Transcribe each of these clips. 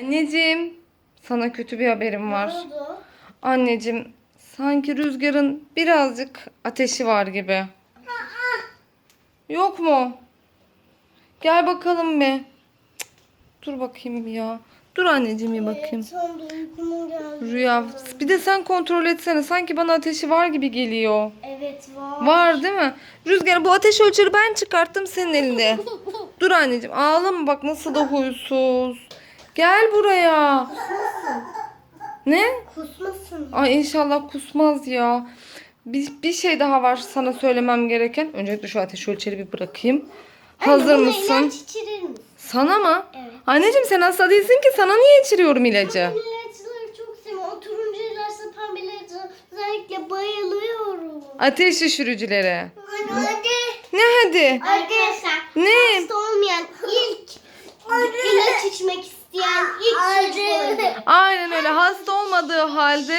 Anneciğim, sana kötü bir haberim var. Ne oldu? Anneciğim, sanki rüzgarın birazcık ateşi var gibi. Yok mu? Gel bakalım bir. Cık, Dur bakayım bir ya. Dur anneciğim bir bakayım. Rüya, bir de sen kontrol etsene. Sanki bana ateşi var gibi geliyor. Evet var. Var değil mi? Rüzgar bu ateş ölçeri ben çıkarttım senin elinde. Dur anneciğim ağlama bak nasıl da huysuz. Gel buraya. Ne? Kusmasın. Ay inşallah kusmaz ya. Bir, bir şey daha var sana söylemem gereken. Öncelikle şu ateş ölçeri bir bırakayım. Hazır Anne, bana mısın? ilaç içirir misin? Sana mı? Evet. Anneciğim sen hasta değilsin ki sana niye içiriyorum ilacı? İlaçları çok seviyorum. O turuncu ilaçla pembe ilaçla özellikle bayılıyorum. Ateş düşürücülere. Hadi hadi. Ne hadi? Arkadaşlar Ne? hasta Aynen öyle hasta olmadığı halde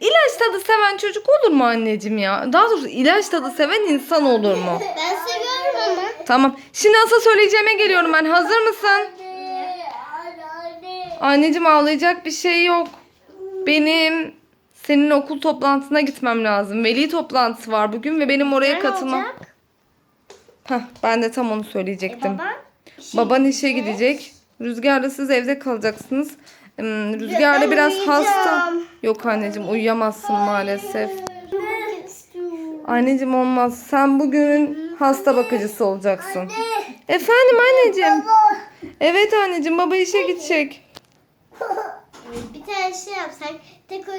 ilaç tadı seven çocuk olur mu anneciğim ya? Daha doğrusu ilaç tadı seven insan olur mu? Ben seviyorum ama. Tamam. Şimdi asıl söyleyeceğime geliyorum ben. Hazır mısın? Anneciğim ağlayacak bir şey yok. Benim senin okul toplantısına gitmem lazım. Veli toplantısı var bugün ve benim oraya katılmam. Heh, ben de tam onu söyleyecektim. Baban? Baban işe gidecek. Rüzgarla siz evde kalacaksınız. Rüzgar da Ben biraz hasta. Yok anneciğim uyuyamazsın maalesef. Anneciğim olmaz. Sen bugünün hasta bakıcısı olacaksın. Efendim anneciğim. Evet anneciğim baba işe gidecek. Bir tane şey yapsak tek o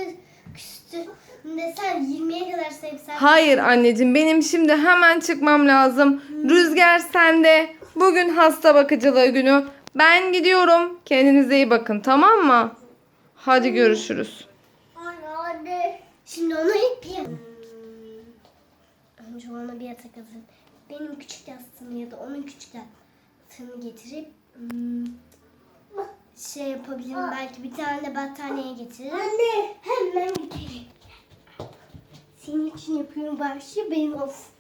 üstünde sen 20'ye kadar sevsen. Hayır anneciğim benim şimdi hemen çıkmam lazım. Rüzgar sende. Bugün hasta bakıcılığı günü. Ben gidiyorum. Kendinize iyi bakın tamam mı? Hadi görüşürüz. Anne anne. Şimdi ona ilk bir Önce ona bir yatak hazır. Benim küçük yastığımı ya da onun küçük yastığını getirip hmm, şey yapabilirim. Belki bir tane de battaniye getiririm. Anne. Hemen gidelim. Senin için yapıyorum başı benim olsun.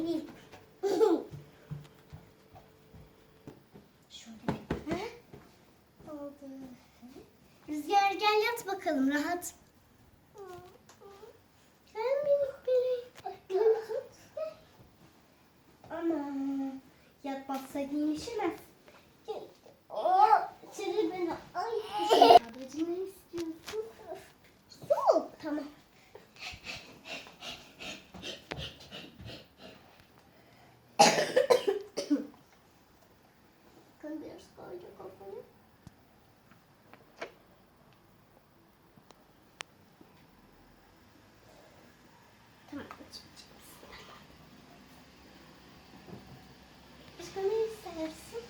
Oldu. Rüzgar gel yat bakalım rahat. Gel minik bebeğim. Ama yatmazsa iyileşemez. Gel. Oo, içeri beni. Ay. Ablacığım ne istiyorsun? Soğuk. Tamam. Biraz koydu kafayı. Tamam. Başka ne istersin?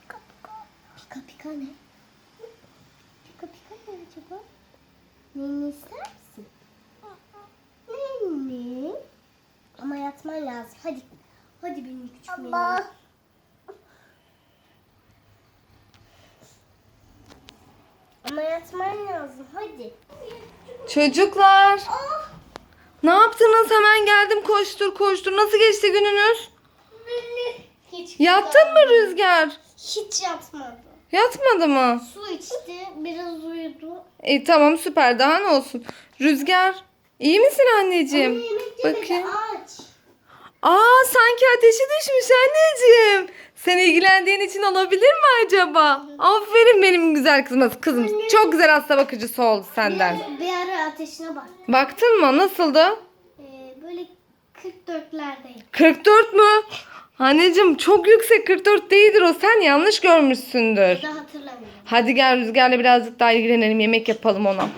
Pika pika. Pika pika ne? Pika pika ne acaba? Neyini istersin? Neyini? Ama yatman lazım. Hadi. Hadi benim küçük Ama. Ama yatman lazım. Hadi. Çocuklar. Ne yaptınız? Hemen geldim koştur koştur. Nasıl geçti gününüz? Hiç Yattın mı Rüzgar? Hiç yatmadı. Yatmadı mı? Su içti, biraz uyudu. İyi tamam süper daha ne olsun. Rüzgar iyi misin anneciğim? Yemedi, Bakayım. aç. Aa sanki ateşi düşmüş anneciğim. Sen ilgilendiğin için olabilir mi acaba? Aferin benim güzel kızıma. Kızım çok güzel hasta bakıcısı oldu senden. Bir, bir ara ateşine bak. Baktın mı nasıldı? Ee, böyle 44'lerdeyim. 44 mü? Anneciğim çok yüksek 44 değildir o. Sen yanlış görmüşsündür. Daha hatırlamıyorum. Hadi gel Rüzgar'la birazcık daha ilgilenelim. Yemek yapalım ona.